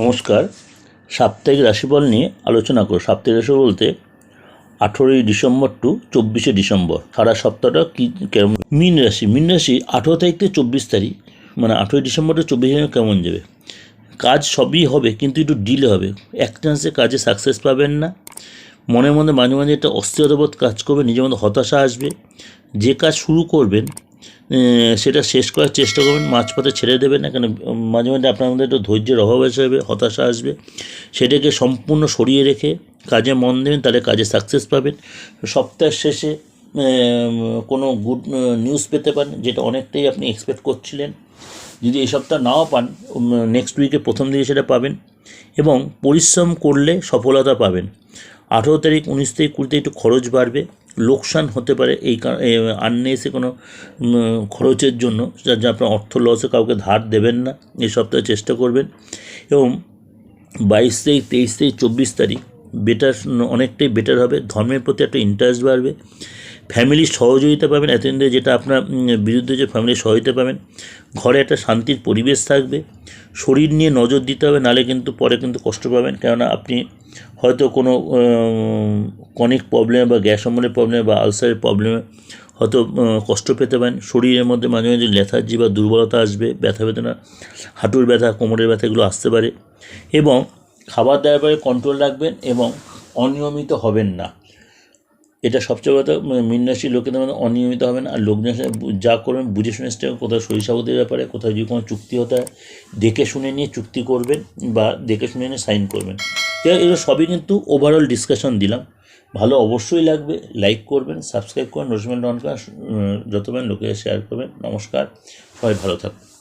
নমস্কার। সাপ্তাহিক রাশিফল নিয়ে আলোচনা করো সাপ্তাহিক রাশি বলতে আঠেরোই ডিসেম্বর টু চব্বিশে ডিসেম্বর। সারা সপ্তাহটা কী, কেমন? মিন রাশি। মিন রাশি আঠেরো তারিখ থেকে চব্বিশ তারিখ মানে আঠেরোই ডিসেম্বর টু চব্বিশে ডিসেম্বর কেমন যাবে? কাজ সবই হবে, কিন্তু একটু ডিলে হবে। এক চান্সে কাজে সাকসেস পাবেন না। মনের মধ্যে মাঝে মাঝে একটা অস্থিরতাবোধ কাজ করবে, নিজের মধ্যে হতাশা আসবে। যে কাজ শুরু করবেন সেটা শেষ করার চেষ্টা করবেন, মাঝপথে ছেড়ে দেবেন না, কেন মাঝে মাঝে আপনার মধ্যে একটু ধৈর্যের অভাব হিসাবে হতাশা আসবে। সেটাকে সম্পূর্ণ সরিয়ে রেখে কাজে মন দেবেন, তাহলে কাজে সাকসেস পাবেন। সপ্তাহের শেষে কোনো গুড নিউজ পেতে পারেন, যেটা অনেকটাই আপনি এক্সপেক্ট করছিলেন। যদি এই সপ্তাহ নাও পান নেক্সট উইকে প্রথম দিকে সেটা পাবেন এবং পরিশ্রম করলে সফলতা পাবেন। আঠেরো তারিখ, উনিশ তারিখ, কুড়ি তারিখ একটু খরচ বাড়বে। লোকসান হতে পারে এই কারণে এসে কোনো খরচের জন্য, যা যা আপনার অর্থ লসে কাউকে ধার দেবেন না এই সপ্তাহে চেষ্টা করবেন। এবং বাইশ তারিখ তেইশ তারিখ চব্বিশ তারিখ বেটার অনেকটাই বেটার হবে, ধর্মের প্রতি একটা ইন্টারেস্ট বাড়বে। ফ্যামিলির সহযোগিতা পাবেন এতদিন ধরে যেটা আপনার বিরুদ্ধে যে ফ্যামিলির সহযোগিতা পাবেন। ঘরে একটা শান্তির পরিবেশ থাকবে। শরীর নিয়ে নজর দিতে হবে, নালে কিন্তু পরে কিন্তু কষ্ট পাবেন। কেননা আপনি হয়তো কোনো কনিক প্রবলেম বা গ্যাস অম্বলের প্রবলেম বা আলসারের প্রবলেমে হয়তো কষ্ট পেতে পারেন। শরীরের মধ্যে মাঝে মাঝে লেথার্জি বা দুর্বলতা আসবে, ব্যথা বেদনা, হাঁটুর ব্যথা, কোমরের ব্যথা এগুলো আসতে পারে। এবং খাবার দাবার কন্ট্রোল রাখবেন এবং অনিয়মিত হবেন না। এটা সবচেয়ে কথা মিনরাশি লোকেদের মধ্যে অনিয়মিত হবেন আর সাথে যা করবেন বুঝে শুনে করবেন, কোথাও সরিষাবতির ব্যাপারে কোথাও যদি কোনো চুক্তি হতে হয় দেখে শুনে নিয়ে চুক্তি করবেন বা দেখে শুনে নিয়ে সাইন করবেন। এগুলো সবই কিন্তু ওভারঅল ডিসকাশন দিলাম। ভালো অবশ্যই লাগবে লাইক করবেন সাবস্ক্রাইব করবেন নোটিফিকেশন অন যত পারেন লোকে শেয়ার করবেন নমস্কার সবাই ভালো থাকুন।